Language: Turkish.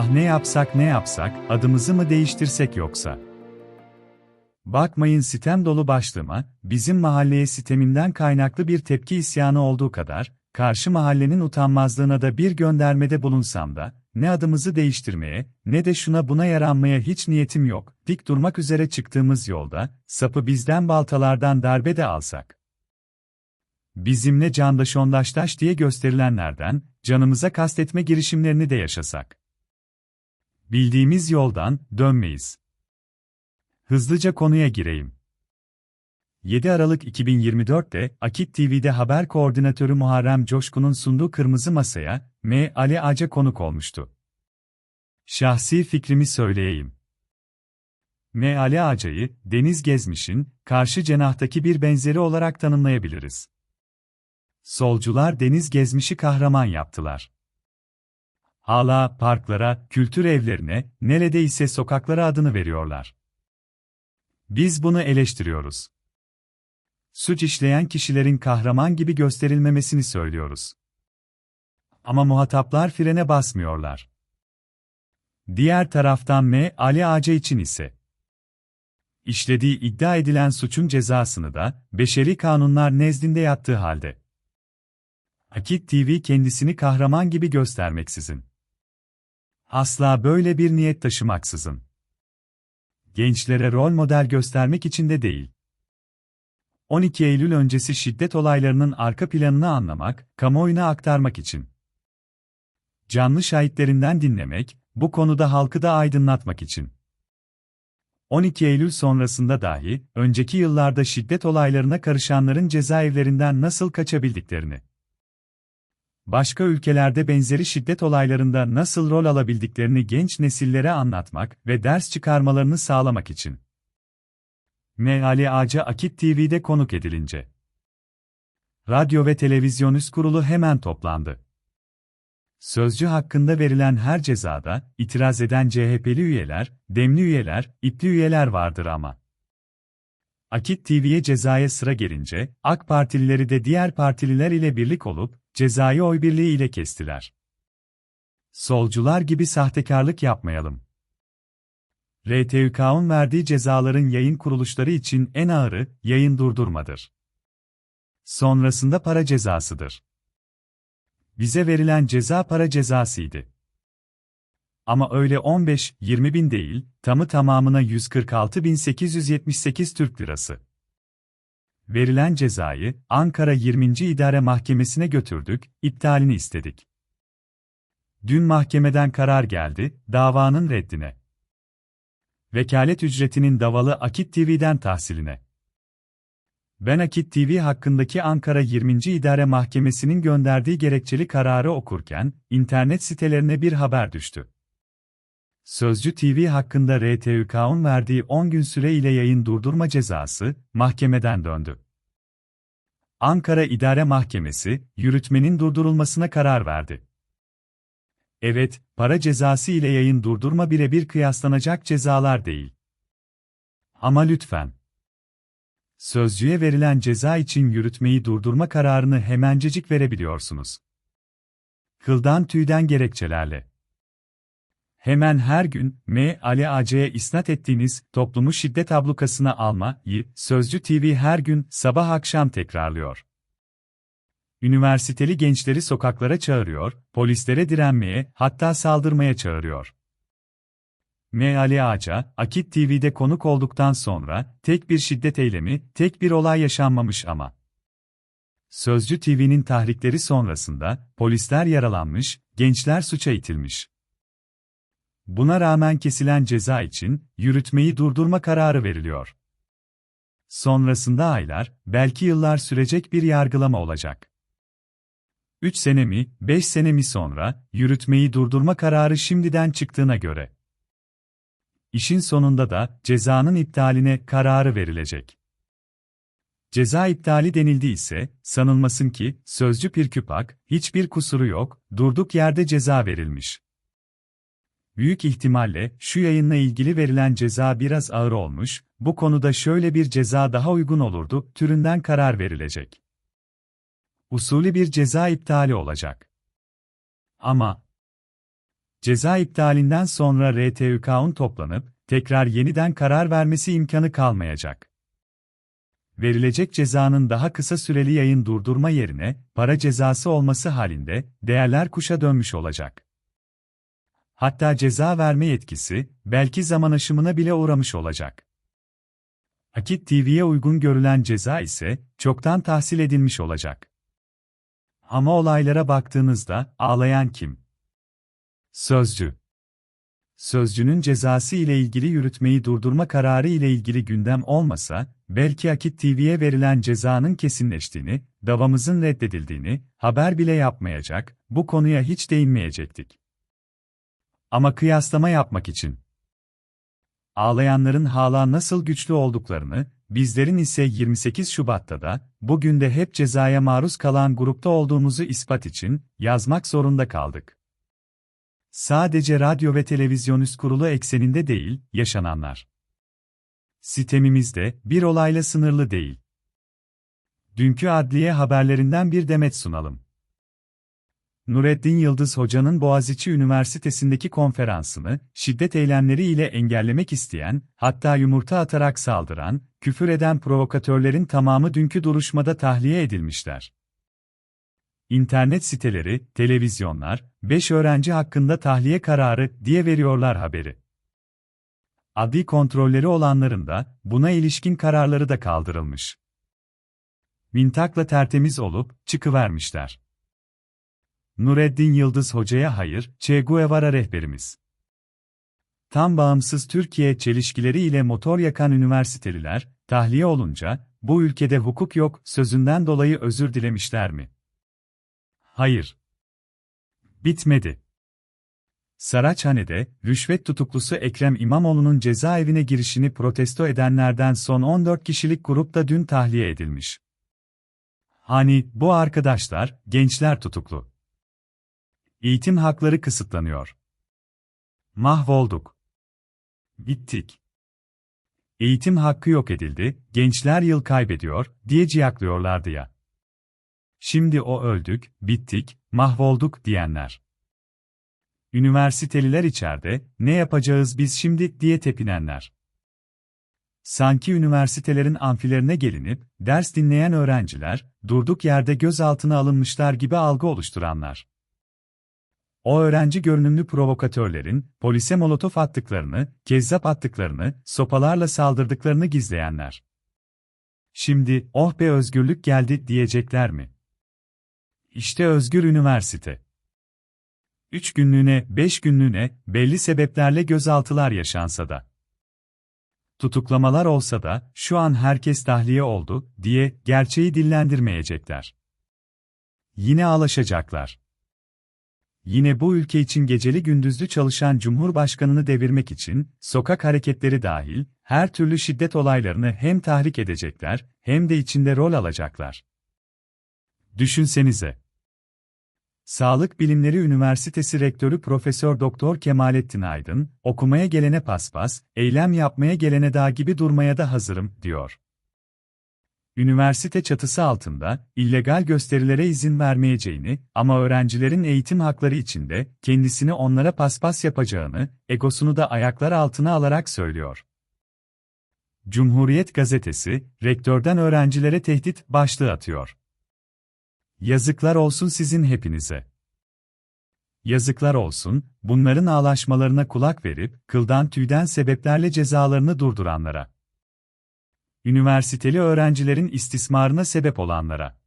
Ah ne yapsak ne yapsak, adımızı mı değiştirsek yoksa? Bakmayın sitem dolu başlığıma, bizim mahalleye siteminden kaynaklı bir tepki isyanı olduğu kadar, karşı mahallenin utanmazlığına da bir göndermede bulunsam da, ne adımızı değiştirmeye, ne de şuna buna yaranmaya hiç niyetim yok. Dik durmak üzere çıktığımız yolda, sapı bizden baltalardan darbe de alsak. Bizimle candaş ondaştaş diye gösterilenlerden, canımıza kastetme girişimlerini de yaşasak. Bildiğimiz yoldan dönmeyiz. Hızlıca konuya gireyim. 7 Aralık 2024'te Akit TV'de haber koordinatörü Muharrem Coşkun'un sunduğu Kırmızı Masa'ya M. Ali Ağaca konuk olmuştu. Şahsi fikrimi söyleyeyim. M. Ali Ağaca'yı, Deniz Gezmiş'in, karşı cenahtaki bir benzeri olarak tanımlayabiliriz. Solcular Deniz Gezmiş'i kahraman yaptılar. Hala parklara, kültür evlerine, neredeyse sokaklara adını veriyorlar. Biz bunu eleştiriyoruz. Suç işleyen kişilerin kahraman gibi gösterilmemesini söylüyoruz. Ama muhataplar frene basmıyorlar. Diğer taraftan M. Ali Ağaca için ise işlediği iddia edilen suçun cezasını da beşeri kanunlar nezdinde yattığı halde Akit TV kendisini kahraman gibi göstermeksizin asla böyle bir niyet taşımaksızın gençlere rol model göstermek için de değil. 12 Eylül öncesi şiddet olaylarının arka planını anlamak, kamuoyuna aktarmak için. Canlı şahitlerinden dinlemek, bu konuda halkı da aydınlatmak için. 12 Eylül sonrasında dahi, önceki yıllarda şiddet olaylarına karışanların cezaevlerinden nasıl kaçabildiklerini, başka ülkelerde benzeri şiddet olaylarında nasıl rol alabildiklerini genç nesillere anlatmak ve ders çıkarmalarını sağlamak için. Meali Ağaca Akit TV'de konuk edilince. Radyo ve Televizyon Üst Kurulu hemen toplandı. Sözcü hakkında verilen her cezada, itiraz eden CHP'li üyeler, demli üyeler, ipli üyeler vardır ama. Akit TV'ye cezaya sıra gelince, AK Partilileri de diğer partililer ile birlik olup, cezayı oy birliği ile kestiler. Solcular gibi sahtekarlık yapmayalım. RTÜK'un verdiği cezaların yayın kuruluşları için en ağırı, yayın durdurmadır. Sonrasında para cezasıdır. Bize verilen ceza para cezasıydı. Ama öyle 15-20 bin değil, tamı tamamına 146.878 Türk Lirası. Verilen cezayı Ankara 20. İdare Mahkemesi'ne götürdük, iptalini istedik. Dün mahkemeden karar geldi, davanın reddine. Vekalet ücretinin davalı Akit TV'den tahsiline. Ben Akit TV hakkındaki Ankara 20. İdare Mahkemesi'nin gönderdiği gerekçeli kararı okurken, internet sitelerine bir haber düştü. Sözcü TV hakkında RTÜK'un verdiği 10 gün süre ile yayın durdurma cezası, mahkemeden döndü. Ankara İdare Mahkemesi, yürütmenin durdurulmasına karar verdi. Evet, para cezası ile yayın durdurma birebir kıyaslanacak cezalar değil. Ama lütfen. Sözcüye verilen ceza için yürütmeyi durdurma kararını hemencecik verebiliyorsunuz. Kıldan tüyden gerekçelerle. Hemen her gün M. Ali AC'ye isnat ettiğiniz toplumu şiddet ablukasına almayı Sözcü TV her gün sabah akşam tekrarlıyor. Üniversiteli gençleri sokaklara çağırıyor, polislere direnmeye, hatta saldırmaya çağırıyor. M. Ali Ağaca, Akit TV'de konuk olduktan sonra, tek bir şiddet eylemi, tek bir olay yaşanmamış ama. Sözcü TV'nin tahrikleri sonrasında, polisler yaralanmış, gençler suça itilmiş. Buna rağmen kesilen ceza için, yürütmeyi durdurma kararı veriliyor. Sonrasında aylar, belki yıllar sürecek bir yargılama olacak. 3 sene mi, 5 sene mi sonra, yürütmeyi durdurma kararı şimdiden çıktığına göre. İşin sonunda da, cezanın iptaline kararı verilecek. Ceza iptali denildi ise, sanılmasın ki, sözcü Pirküpak, hiçbir kusuru yok, durduk yerde ceza verilmiş. Büyük ihtimalle, şu yayınla ilgili verilen ceza biraz ağır olmuş, bu konuda şöyle bir ceza daha uygun olurdu, türünden karar verilecek usulü bir ceza iptali olacak. Ama Ceza iptalinden sonra RTÜK'un toplanıp, tekrar yeniden karar vermesi imkanı kalmayacak. Verilecek cezanın daha kısa süreli yayın durdurma yerine, para cezası olması halinde, değerler kuşa dönmüş olacak. Hatta ceza verme yetkisi, belki zaman aşımına bile uğramış olacak. Akit TV'ye uygun görülen ceza ise, çoktan tahsil edilmiş olacak. Ama olaylara baktığınızda, ağlayan kim? Sözcü Sözcünün cezası ile ilgili yürütmeyi durdurma kararı ile ilgili gündem olmasa, belki Akit TV'ye verilen cezanın kesinleştiğini, davamızın reddedildiğini, haber bile yapmayacak, bu konuya hiç değinmeyecektik. Ama kıyaslama yapmak için. Ağlayanların hala nasıl güçlü olduklarını, bizlerin ise 28 Şubat'ta da, bugün de hep cezaya maruz kalan grupta olduğumuzu ispat için, yazmak zorunda kaldık. Sadece radyo ve televizyon üst kurulu ekseninde değil, yaşananlar. Sitemimizde, bir olayla sınırlı değil. Dünkü adliye haberlerinden bir demet sunalım. Nureddin Yıldız Hoca'nın Boğaziçi Üniversitesi'ndeki konferansını, şiddet eylemleri ile engellemek isteyen, hatta yumurta atarak saldıran, küfür eden provokatörlerin tamamı dünkü duruşmada tahliye edilmişler. İnternet siteleri, televizyonlar, 5 öğrenci hakkında tahliye kararı diye veriyorlar haberi. Adli kontrolleri olanların da, buna ilişkin kararları da kaldırılmış. Mintakla tertemiz olup, çıkıvermişler. Nureddin Yıldız Hoca'ya hayır, Che Guevara rehberimiz. Tam bağımsız Türkiye çelişkileri ile motor yakan üniversiteliler, tahliye olunca, bu ülkede hukuk yok sözünden dolayı özür dilemişler mi? Hayır. Bitmedi. Saraçhane'de, rüşvet tutuklusu Ekrem İmamoğlu'nun cezaevine girişini protesto edenlerden son 14 kişilik grupta dün tahliye edilmiş. Hani, bu arkadaşlar, gençler tutuklu. Eğitim hakları kısıtlanıyor. Mahvolduk. Bittik. Eğitim hakkı yok edildi, gençler yıl kaybediyor, diye ciyaklıyorlardı ya. Şimdi o öldük, bittik, mahvolduk diyenler. Üniversiteliler içeride, ne yapacağız biz şimdi diye tepinenler. Sanki üniversitelerin amfilerine gelinip, ders dinleyen öğrenciler, durduk yerde gözaltına alınmışlar gibi algı oluşturanlar. O öğrenci görünümlü provokatörlerin, polise molotof attıklarını, kezzap attıklarını, sopalarla saldırdıklarını gizleyenler. Şimdi, oh be özgürlük geldi diyecekler mi? İşte özgür üniversite. Üç günlüğüne, beş günlüğüne, belli sebeplerle gözaltılar yaşansa da. Tutuklamalar olsa da, şu an herkes tahliye oldu, diye, gerçeği dillendirmeyecekler. Yine ağlaşacaklar. Yine bu ülke için geceli gündüzlü çalışan Cumhurbaşkanını devirmek için, sokak hareketleri dahil, her türlü şiddet olaylarını hem tahrik edecekler, hem de içinde rol alacaklar. Düşünsenize. Sağlık Bilimleri Üniversitesi Rektörü Profesör Doktor Kemalettin Aydın, okumaya gelene paspas, eylem yapmaya gelene dağ gibi durmaya da hazırım, diyor. Üniversite çatısı altında, illegal gösterilere izin vermeyeceğini ama öğrencilerin eğitim hakları içinde, kendisini onlara paspas yapacağını, egosunu da ayaklar altına alarak söylüyor. Cumhuriyet Gazetesi, rektörden öğrencilere tehdit başlığı atıyor. Yazıklar olsun sizin hepinize. Yazıklar olsun, bunların ağlaşmalarına kulak verip, kıldan tüyden sebeplerle cezalarını durduranlara. Üniversiteli öğrencilerin istismarına sebep olanlara.